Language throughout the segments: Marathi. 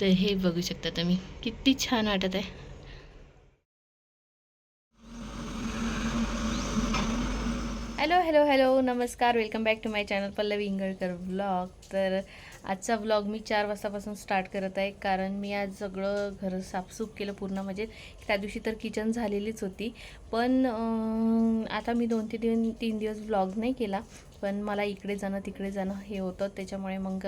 तर हे बघू शकता तुम्ही. किती छान वाटत आहे. हॅलो हॅलो हॅलो नमस्कार. Welcome back to my channel Pallavi Ingalkar blog तर आजचा ब्लॉग मी चार वाजतापासून स्टार्ट करत आहे. कारण मी आज सगळं घर साफसूफ केलं पूर्ण. म्हणजे त्या दिवशी तर किचन झालेलीच होती. पण आता मी दोन ते तीन तीन दिवस ब्लॉग नाही केला. पण मला इकडे जाणं तिकडे जाणं हे होतं. त्याच्यामुळे मग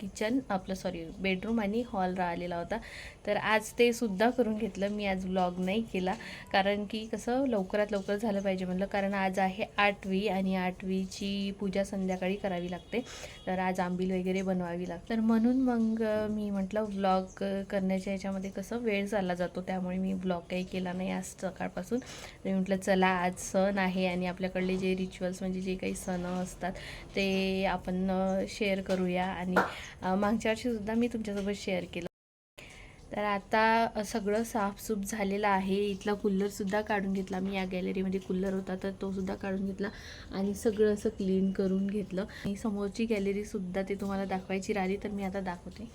किचन आपलं सॉरी बेडरूम आणि हॉल राहिलेला होता. तर आज ते सुद्धा करून घेतलं. मी आज ब्लॉग नाही केला. कारण की कसं लवकरात लवकर झालं पाहिजे म्हटलं कारण आज आहे आठवी आणि आठवीची पूजा संध्याकाळी करावी लागते. तर आज आंबील वगैरे बनवावी लागते. तर म्हणून मग मी म्हटलं व्लॉग करण्याच्या याच्यामध्ये कसं वेळ चालला जातो. त्यामुळे मी ब्लॉग काही केला नाही आज सकाळपासून. मी म्हटलं चला आज सण आहे आणि आपल्याकडले जे रिच्युअल्स म्हणजे जे काही सण असतात. ते आपण शेअर करूया आणि मागच्या वर्षीसुद्धा मी तुमच्यासोबत शेअर केलं. तर आता सगळं साफसूफ झालेलं आहे. इथला कूलरसुद्धा काढून घेतला. मी या गॅलरीमध्ये कूलर होता तर तो सुद्धा काढून घेतला आणि सगळं असं क्लीन करून घेतलं. आणि समोरची गॅलरीसुद्धा ते तुम्हाला दाखवायची राहिली तर मी आता दाखवते.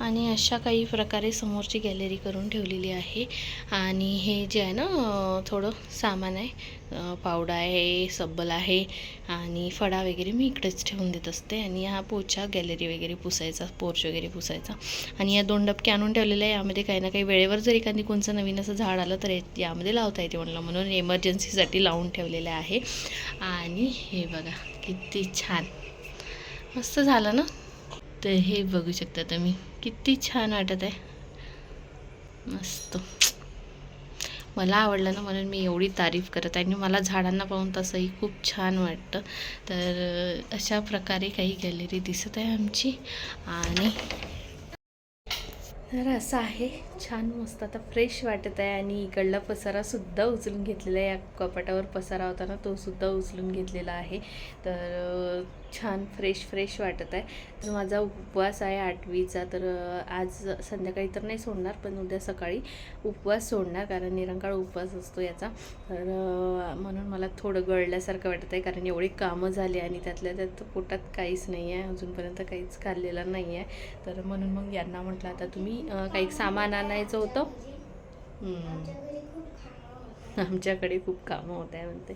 आणि अशा काही प्रकारे समोरची गॅलरी करून ठेवलेली आहे. आणि हे जे आहे ना थोडं सामान आहे पावडा आहे सब्बल आहे आणि फडा वगैरे मी इकडेच ठेवून देत असते. आणि हा पोछा गॅलरी वगैरे पुसायचा पोर्च वगैरे पुसायचा. आणि या दोन डबके आणून ठेवलेले आहे. यामध्ये काही ना काही वेळेवर जर एखादी कोणचं नवीन असं झाड आलं तर यामध्ये लावता येते म्हणलं म्हणून इमर्जन्सीसाठी लावून ठेवलेलं आहे. आणि हे बघा किती छान. मस्त झालं ना? तर हे बघू शकता तुम्ही. किती छान वाटत आहे. मस्त. मला आवडलं ना म्हणून मी एवढी तारीफ करत आहे आणि मला झाडांना पाहून तसंही खूप छान वाटतं. तर अशा प्रकारे काही गॅलरी दिसत आहे आमची आणि तर असं आहे. छान मस्त आता फ्रेश वाटत आहे आणि इकडला पसारासुद्धा उचलून घेतलेला आहे. या कपाटावर पसारा होता ना तोसुद्धा उचलून घेतलेला आहे. तर छान फ्रेश फ्रेश वाटत आहे. तर माझा उपवास आहे आठवीचा. तर आज संध्याकाळी तर नाही सोडणार पण उद्या सकाळी उपवास सोडणार कारण निरंकाळ उपवास असतो याचा. तर म्हणून मला थोडं गळल्यासारखं वाटत आहे कारण एवढी कामं झाली आणि त्यातल्या त्यात पोटात काहीच नाही आहे अजूनपर्यंत काहीच खाल्लेलं नाही आहे. तर म्हणून मग यांना म्हटलं आता तुम्ही काही सामान आणायचं होतं? आमच्याकडे खूप कामं होत आहे म्हणते.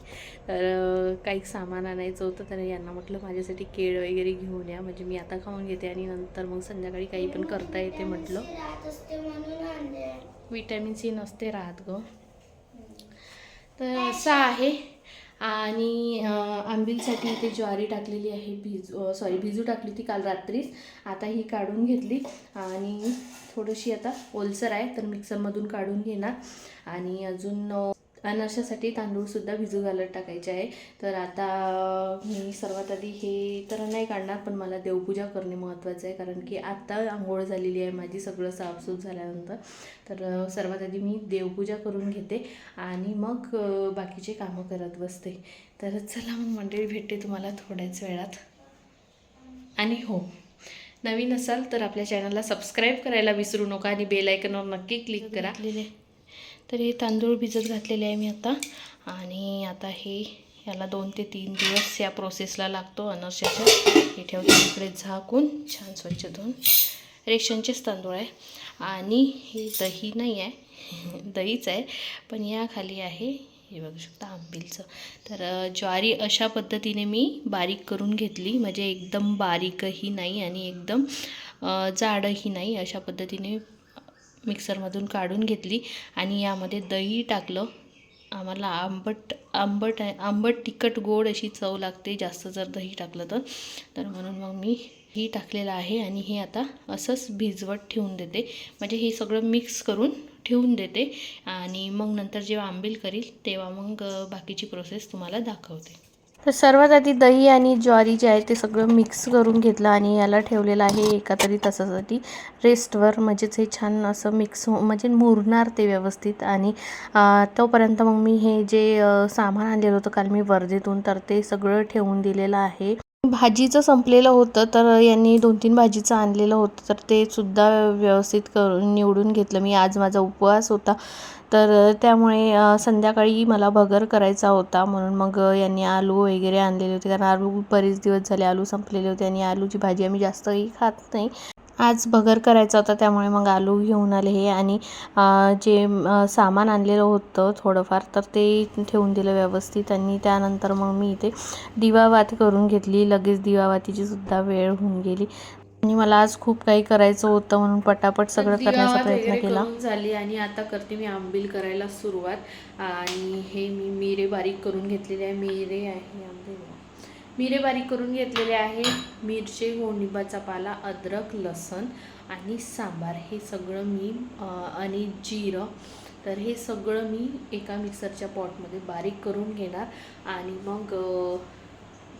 तर काही सामान आणायचं होतं तर यांना म्हटलं माझ्यासाठी केळ वगैरे घेऊन या. म्हणजे मी आता खाऊन घेते आणि नंतर मग संध्याकाळी काही पण करता येते म्हटलं. विटॅमिन सी नसते राहत ग. तर असं आहे. आणि आंबीलसाठी इथे ज्वारी टाकलेली आहे भिजू सॉरी भिजू टाकली होती काल रात्रीच. आता ही काढून घेतली. आणि थोडीशी आता ओलसर आहे तर मिक्सरमधून काढून घेणार. आणि अजून अनारशासाठी तांदूळसुद्धा भिजू घालत टाकायचे आहे. तर आता मी सर्वात आधी हे तर नाही काढणार पण मला देवपूजा करणे महत्त्वाचं आहे कारण की आत्ता आंघोळ झालेली आहे माझी सगळं साफसूफ झाल्यानंतर. तर सर्वात आधी मी देवपूजा करून घेते आणि मग बाकीचे कामं करत बसते. तर चला मग मंडळी भेटते तुम्हाला थोड्याच वेळात. आणि हो नवीन असाल तर आपल्या चॅनलला सबस्क्राईब करायला विसरू नका आणि बेल आयकनवर नक्की क्लिक करा. तर हे तांदूळ भिजत घातलेले आहे मी आता. आणि आता हे याला दोन ते तीन दिवस या प्रोसेसला लागतो अनर्शाच्या. हे ठेवते इकडे झाकून छान स्वच्छ धुवून. रेशनचेच तांदूळ आहे. आणि हे दही नाही आहे. दहीच आहे. पण या खाली आहे हे बघू शकता आंबीलचं. तर ज्वारी अशा पद्धतीने मी बारीक करून घेतली. म्हणजे एकदम बारीकही नाही आणि एकदम जाडही नाही अशा पद्धतीने मिक्सरमधून काढून घेतली आणि यामध्ये दही टाकलं. आम्हाला आंबट आंबट आहे आंबट तिखट गोड अशी चव लागते जास्त जर दही टाकलं तर. तर म्हणून मग मी ही टाकलेलं आहे आणि हे आता असंच भिजवत ठेवून देते. म्हणजे हे सगळं मिक्स करून ठेवून देते आणि मग नंतर जेव्हा आंबील करील तेव्हा मग बाकीची प्रोसेस तुम्हाला दाखवते. तर सर्वात आधी दही आणि ज्वारी जे आहे ते सगळं मिक्स करून घेतलं आणि याला ठेवलेलं आहे एका तरी तासासाठी. रेस्टवर म्हणजेच हे छान असं मिक्स हो म्हणजे मुरणार ते व्यवस्थित आणि तोपर्यंत मग मी हे जे सामान आणलेलं होतं काल मी वर्धेतून तर ते सगळं ठेवून दिलेलं आहे. भाजीचं संपलेलं होतं तर यांनी दोन तीन भाजीचं आणलेलं होतं तर ते सुद्धा व्यवस्थित करून निवडून घेतलं. मी आज माझा उपवास होता. तर त्यामुळे संध्याकाळी मला भगर करायचा होता. म्हणून मग यांनी आलू वगैरे आणलेले होते. कारण आलू बरेच दिवस झाले आलू संपलेले होते आणि आलूची भाजी आम्ही जास्तही खात नाही. आज भगर करायचा होता. त्यामुळे मग आलू घेऊन आले हे आणि जे सामान आणलेलं होतं थोडंफार तर ते ठेवून दिलं व्यवस्थित आणि त्यानंतर मग मी इथे दिवावात करून घेतली. लगेच दिवावातीची सुद्धा वेळ होऊन गेली. आणि मला आज खूप काही करायचं होतं म्हणून पटापट सगळं करण्याचा प्रयत्न केला. झाली आणि आता करते मी आंबील करायला सुरुवात. आणि हे मी मिरे बारीक करून घेतलेले आहे. मिरे आहे आंबे मिरे बारीक करून घेतलेले आहे. मिरची गोंडिबाचा पाला अद्रक लसण आणि सांबार. हे सगळं मी आणि जिरं. तर हे सगळं मी एका मिक्सरच्या पॉटमध्ये बारीक करून घेणार. आणि मग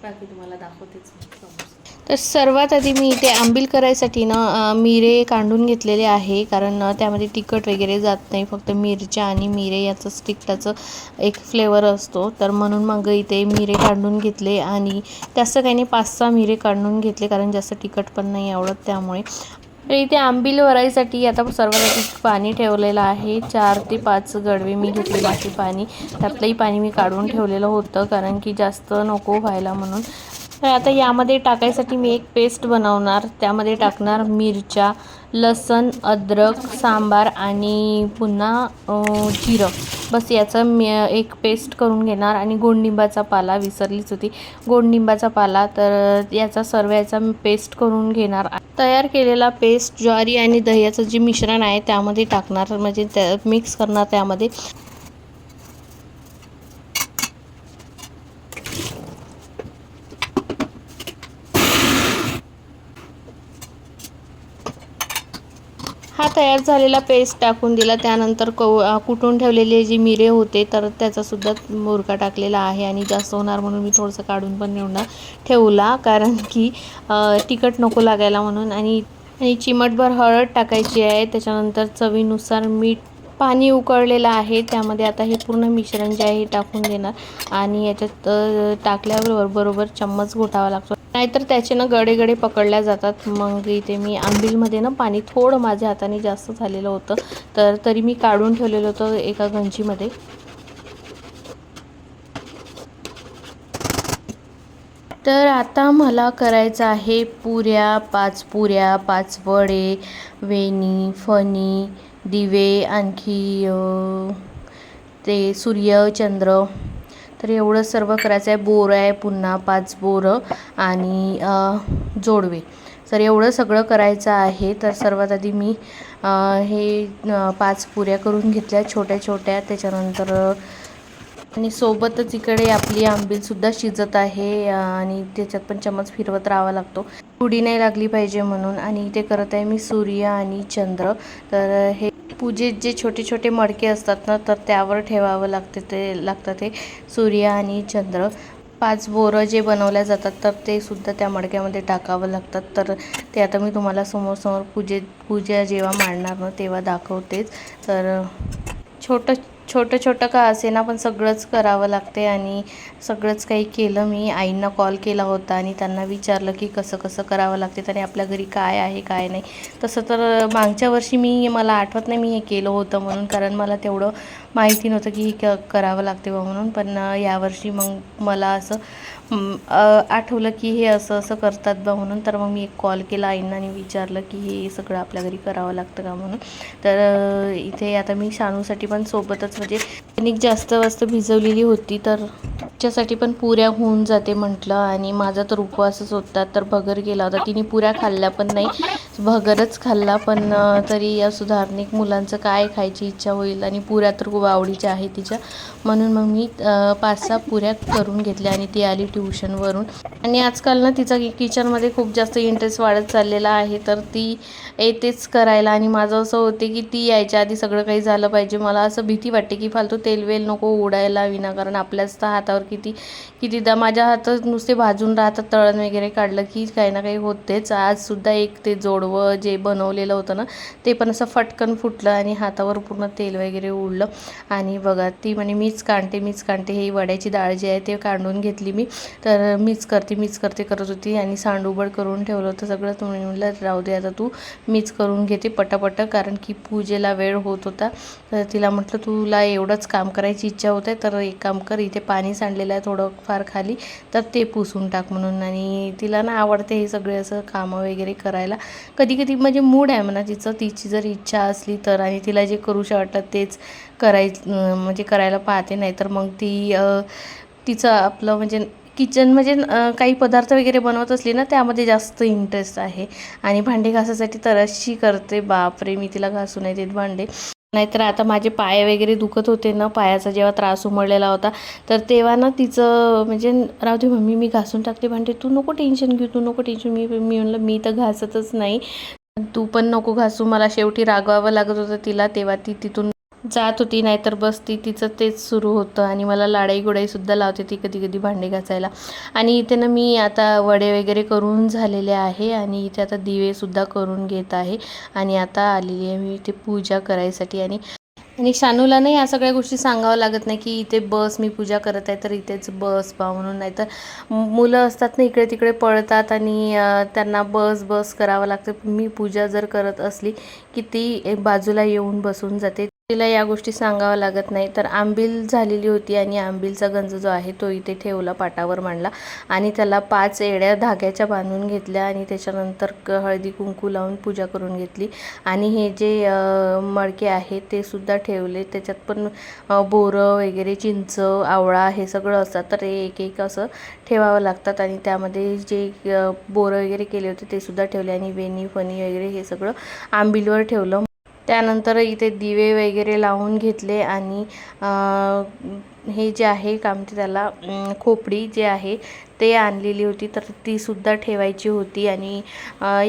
बाकी तुम्हाला दाखवतेच समोर. तर सर्वात आधी मी इथे आंबील करायसाठी ना मिरे काढून घेतलेले आहे. कारण त्यामध्ये तिखट वगैरे जात नाही. फक्त मिरच्या आणि मिरे याचं तिखटाचं एक फ्लेवर असतो. तर म्हणून मग इथे मिरे काढून घेतले आणि जास्त काही नाही पाच सहा मिरे काढून घेतले. कारण जास्त तिखट पण नाही आवडत त्यामुळे. तर इथे आंबील वरायसाठी आता सर्वात आधी पाणी ठेवलेलं आहे. चार ते पाच गडवे मी घेतले बाकी पाणी. त्यातलंही पाणी मी काढून ठेवलेलं होतं. कारण की जास्त नको व्हायला म्हणून. तर आता यामध्ये टाकायसाठी मी एक पेस्ट बनवणार. त्यामध्ये टाकणार मिरच्या लसण अद्रक सांबार आणि पुन्हा जिरं. बस याचं मी एक पेस्ट करून घेणार आणि गोडनिंबाचा पाला विसरलीच होती. गोडनिंबाचा पाला तर याचा सर्व याचा मी पेस्ट करून घेणार. तयार केलेला पेस्ट ज्वारी आणि दह्याचं जे मिश्रण आहे त्यामध्ये टाकणार. म्हणजे त्या मिक्स करणार त्यामध्ये. तयार झालेला पेस्ट टाकून दिला. त्यानंतर कव कुटून ठेवलेले जे मिरे होते तर त्याचासुद्धा मुरका टाकलेला आहे आणि जास्त होणार म्हणून मी थोडंसं काढून पण ठेवणार ठेवला. कारण की तिखट नको लागायला म्हणून. आणि आणि चिमटभर हळद टाकायची आहे. त्याच्यानंतर चवीनुसार मीठ पाणी उकळलेलं आहे. त्यामध्ये आता हे पूर्ण मिश्रण जे आहे हे टाकून देणार. आणि याच्यात टाकल्याबरोबर बरोबर चम्मच घोटावा लागतो. नाहीतर त्याचे ना गडे गडे पकडल्या जातात. मग इथे मी आंबीलमध्ये ना पाणी थोडं माझ्या हाताने जास्त झालेलं होतं. तर तरी मी काढून ठेवलेलं होतं एका गंजीमध्ये. तर आता मला करायचं आहे पुऱ्या पाच पुऱ्या पाच वडे वेणी फणी दिवे आणखी ते सूर्य चंद्र. तर एवढं सर्व करायचं आहे. बोरं आहे पुन्हा पाच बोरं आणि जोडवे. तर एवढं सगळं करायचं आहे. तर सर्वात आधी मी हे पाच पुऱ्या करून घेतल्या छोट्या छोट्या. त्याच्यानंतर आणि सोबतच इकडे आपली आंबीलसुद्धा शिजत आहे. आणि त्याच्यात पण चमच फिरवत राहावा लागतो. उडी नाही लागली पाहिजे म्हणून. आणि इथे करत आहे मी सूर्य आणि चंद्र. तर हे पूजेत जे छोटे छोटे मडके असतात ना तर त्यावर ठेवावं लागते ते लागतं ते सूर्य आणि चंद्र. पाच बोरं जे बनवल्या जातात तर ते सुद्धा त्या मडक्यामध्ये टाकावं लागतात. तर ते आता मी तुम्हाला समोर समोर पूजेत पूजा जेव्हा मांडणार ना तेव्हा दाखवतेच. तर छोटं छोटं छोटं का असेना पण सगळंच करावं लागते आणि सगळंच काही केलं मी. आईंना कॉल केला होता आणि त्यांना विचारलं की कसं कसं करावं लागते आणि आपल्या घरी काय आहे काय नाही. तसं तर मागच्या वर्षी मी मला आठवत नाही मी हे केलं होतं म्हणून कारण मला तेवढं माहिती नव्हतं की हे क करावं लागते बा म्हणून. पण यावर्षी मग मला असं आठवलं की हे असं असं करतात बा म्हणून तर मग मी एक कॉल केला आईंना आणि विचारलं की हे सगळं आपल्या घरी करावं लागतं का म्हणून. तर इथे आता मी शानूसाठी पण सोबतच म्हणजे कणिक जास्त वाजता भिजवलेली होती तर तिच्यासाठी पण पुऱ्या होऊन जाते म्हटलं. आणि माझा तर उपवासच होता तर भगर गेला होता. तिने पुऱ्या खाल्ल्या पण नाही. भगरच खाल्ला पण तरी या सुधारणेक मुलांचं काय खायची इच्छा होईल? आणि पुऱ्या तर खूप आवडीच्या आहे तिच्या. म्हणून मग मी पाच सहा पुऱ्या करून घेतल्या आणि ती आली ट्युशनवरून. आणि आजकाल ना तिचा किचनमध्ये खूप जास्त इंटरेस्ट वाढत चाललेला आहे तर ती येतेच करायला. आणि माझं असं होते की ती यायच्या आधी सगळं काही झालं पाहिजे. मला असं भीती वाटते की फालतू तेलवेल नको उडायला विनाकारण आपल्याच तर हातावर किती कितीदा माझ्या हातात नुसते भाजून राहतात तळण वगैरे काढलं की काही ना काही होतेच. आजसुद्धा एक ते जोड जोडवं जे बनवलेलं होतं ना ते पण असं फटकन फुटलं आणि हातावर पूर्ण तेल वगैरे उडलं. आणि बघा ती म्हणे मीच काढते मीच काढते ही वड्याची डाळ जी आहे ते काढून घेतली मी. तर मीच करते मीच करते करत होती. आणि सांडूबड करून ठेवलं होतं सगळं. तुम्ही म्हणलं राहू दे आता तू मीच करून घेते पटापट कारण की पूजेला वेळ होत होता. तर तिला म्हटलं तुला एवढंच काम करायची इच्छा होते तर एक काम कर इथे पाणी सांडलेलं आहे थोडं फार खाली तर ते पुसून टाक म्हणून. आणि तिला ना आवडते हे सगळे असं कामं वगैरे करायला. कधी कधी म्हणजे मूड आहे म्हणा तिचं तिची जर इच्छा असली तर आणि तिला जे करूशा वाटतं तेच कराय म्हणजे करायला पाहते. नाही तर मग ती तिचं आपलं म्हणजे किचन म्हणजे काही पदार्थ वगैरे बनवत असली ना त्यामध्ये जास्त इंटरेस्ट आहे. आणि भांडे घासासाठी तर अशी करते. बापरे मी तिला घासू नाही देत भांडे. नाहीतर आता माझे पाय वगैरे दुखत होते ना पायाचा जेव्हा त्रास उमडलेला होता तर तेव्हा ना तिचं म्हणजे राहू दे मम्मी मी घासून टाकते भांडे तू नको टेन्शन घेऊ तू नको टेन्शन मी मी म्हणलं मी तर घासतच नाही. तू पण नको घासू मला शेवटी रागवावं लागत होतं तिला तेव्हा ती तिथून जात होती नाहीतर बस ती तिचं तेच सुरू होतं. आणि मला लाडाई गुडाईसुद्धा लावते ती कधी कधी भांडे घासायला. आणि इथे ना मी आता वडे वगैरे करून झालेले आहे आणि इथे आता दिवेसुद्धा करून घेत आहे. आणि आता आलेली आहे मी इथे पूजा करायसाठी. आणि आणि शानूला नाही या सगळ्या गोष्टी सांगावं लागत नाही की इथे बस मी पूजा करत आहे तर इथेच बस बा म्हणून. नाही तर मुलं असतात ना इकडे तिकडे पळतात आणि त्यांना बस बस करावं लागतं. मी पूजा जर करत असली की ती बाजूला येऊन बसून जाते. तिला या गोष्टी सांगावं लागत नाही. तर आंबील झालेली होती आणि आंबीलचा गंज जो आहे तो इथे ठेवला पाटावर मांडला आणि त्याला पाच एड्या धाग्याच्या बांधून घेतल्या आणि त्याच्यानंतर क हळदी कुंकू लावून पूजा करून घेतली. आणि हे जे मडके आहेत ते सुद्धा ठेवले. त्याच्यात पण बोरं वगैरे चिंच आवळा हे सगळं असतात. तर हे एक एक असं ठेवावं लागतात आणि त्यामध्ये जे बोरं वगैरे केले होते ते सुद्धा ठेवले आणि वेणी फणी वगैरे हे सगळं आंबीलवर ठेवलं. त्यानंतर इथे दिवे वगैरे लावून घेतले आणि हे जे आहे काय म्हणते त्याला खोपडी जे आहे ते आणलेली होती. तर ती सुद्धा ठेवायची होती आणि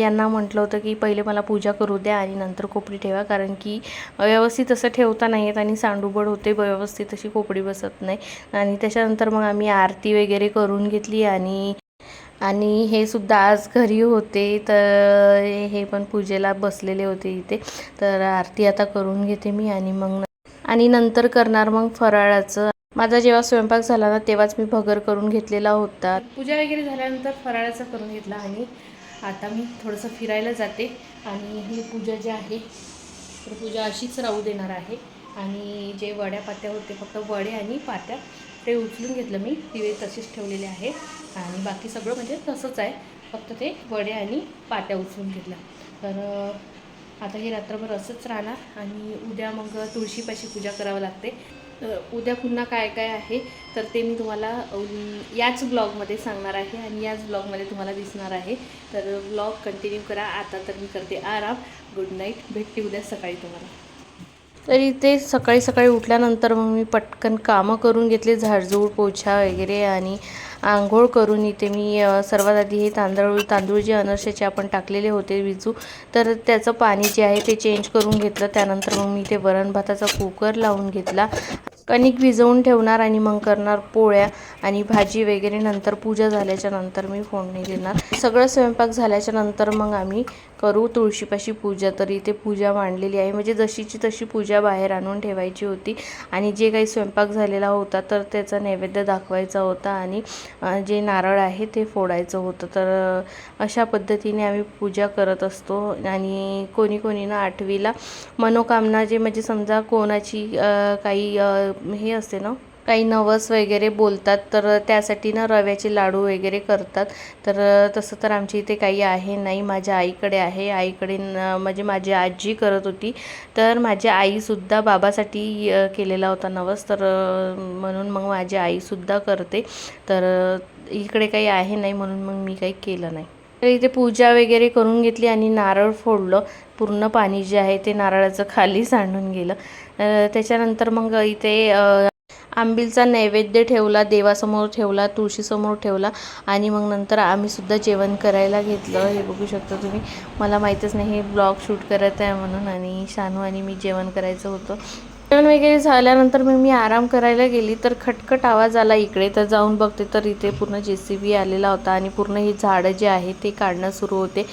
यांना म्हटलं होतं की पहिले मला पूजा करू द्या आणि नंतर खोपडी ठेवा. कारण की व्यवस्थित असं ठेवता नाही येत आणि सांडूबड होते व्यवस्थित अशी खोपडी बसत नाही. आणि त्याच्यानंतर मग आम्ही आरती वगैरे करून घेतली आणि आणि हे सुद्धा आज घरी होते तर हे पण पूजेला बसलेले होते इथे. तर आरती आता करून घेते मी आणि मग आणि नंतर करणार मग फराळाचं. माझा जेव्हा स्वयंपाक झाला ना तेव्हाच मी भगर करून घेतलेला होता. पूजा वगैरे झाल्यानंतर फराळाचं करून घेतला आणि आता मी थोडंसं फिरायला जाते आणि ही पूजा जी आहे तर पूजा अशीच राहू देणार आहे. आणि जे वड्या पात्या होते फक्त वडे आणि पात्या ते उचलून घेतलं मी. दिवे तसेच ठेवलेले आहे आणि बाकी सगळं म्हणजे तसंच आहे. फक्त ते वडे आणि पाट्या उचलून घेतल्या. तर आता हे रात्रभर असंच राहणार आणि उद्या मग तुळशीपाशी पूजा करावं लागते. तर उद्या पुन्हा काय काय आहे तर ते मी तुम्हाला याच ब्लॉगमध्ये सांगणार आहे आणि याच ब्लॉगमध्ये तुम्हाला दिसणार आहे. तर ब्लॉग कंटिन्यू करा. आता तर मी करते आराम. Good night. भेटते उद्या सकाळी तुम्हाला. तरी ते सकाळी सकाळी उठल्यानंतर मग मी पटकन कामं करून घेतले. झाडझूड पोछा वगैरे आणि आंघोळ करून इथे मी सर्वात आधी हे तांदूळ तांदूळ जे अनर्शाचे आपण टाकलेले होते विजू तर त्याचं पाणी जे आहे ते चेंज करून घेतलं. त्यानंतर मग मी इथे वरण भाताचा कुकर लावून घेतला. कणिक भिजवून ठेवणार आणि मग करणार पोळ्या आणि भाजी वगैरे. नंतर पूजा झाल्याच्यानंतर मी फोडणी देणार. सगळं स्वयंपाक झाल्याच्यानंतर मग आम्ही करू तुळशीपाशी पूजा तर इथे पूजा मांडलेली आहे. म्हणजे जशीची तशी पूजा बाहेर आणून ठेवायची होती. आणि जे काही स्वयंपाक झालेला होता तर त्याचा नैवेद्य दाखवायचा होता. आणि जे नारळ आहे ते फोडायचं होतं. तर अशा पद्धतीने आम्ही पूजा करत असतो. आणि कोणी कोणी ना आठवीला मनोकामना जे म्हणजे समजा कोणाची काही हे असते ना काही नवस वगैरे बोलतात तर त्यासाठी ना रव्याचे लाडू वगैरे करतात. तर तसं तर आमच्या इथे काही आहे नाही माझ्या आईकडे आहे. आईकडे न- म्हणजे माझी आजी करत होती. तर माझी आईसुद्धा बाबासाठी केलेला होता नवस. तर म्हणून मग माझी आईसुद्धा करते. तर इकडे काही आहे नाही म्हणून मग मी काही केलं नाही. तर इथे पूजा वगैरे करून घेतली आणि नारळ फोडलं. पूर्ण पाणी जे आहे ते नारळाचं खाली सांडून गेलं. त्याच्यानंतर मग इथे आंबीलचा नैवेद्य ठेवला देवासमोर ठेवला तुळशीसमोर ठेवला आणि मग नंतर आम्हीसुद्धा जेवण करायला घेतलं. हे बघू शकता तुम्ही. मला माहीतच नाही हे ब्लॉग शूट करत आहे म्हणून आणि शानू आणि मी जेवण करायचं होतं. जेवण वगैरे झाल्यानंतर मग मी आराम करायला गेली तर खटखट आवाज आला इकडे. तर जाऊन बघते तर इथे पूर्ण जे सी बी आलेला होता आणि पूर्ण हे झाडं जे आहे ते काढणं सुरू होते.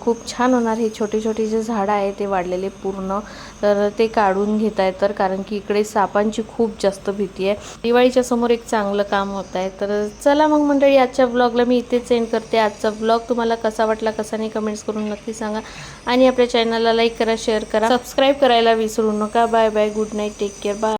खूप छान होणार. हे छोटे छोटे जे झाडं आहे ते वाढलेले पूर्ण. तर ते काढून घेत आहे तर कारण की इकडे सापांची खूप जास्त भीती आहे. दिवाळीच्या समोर एक चांगलं काम होत आहे. तर चला मग मंडळी आजच्या ब्लॉगला मी इथेच सेंड करते. आजचा ब्लॉग तुम्हाला कसा वाटला कसा नाही कमेंट्स करून नक्की सांगा. आणि आपल्या चॅनलला लाईक करा शेअर करा. सबस्क्राईब करायला विसरू नका. Bye bye good night take care bye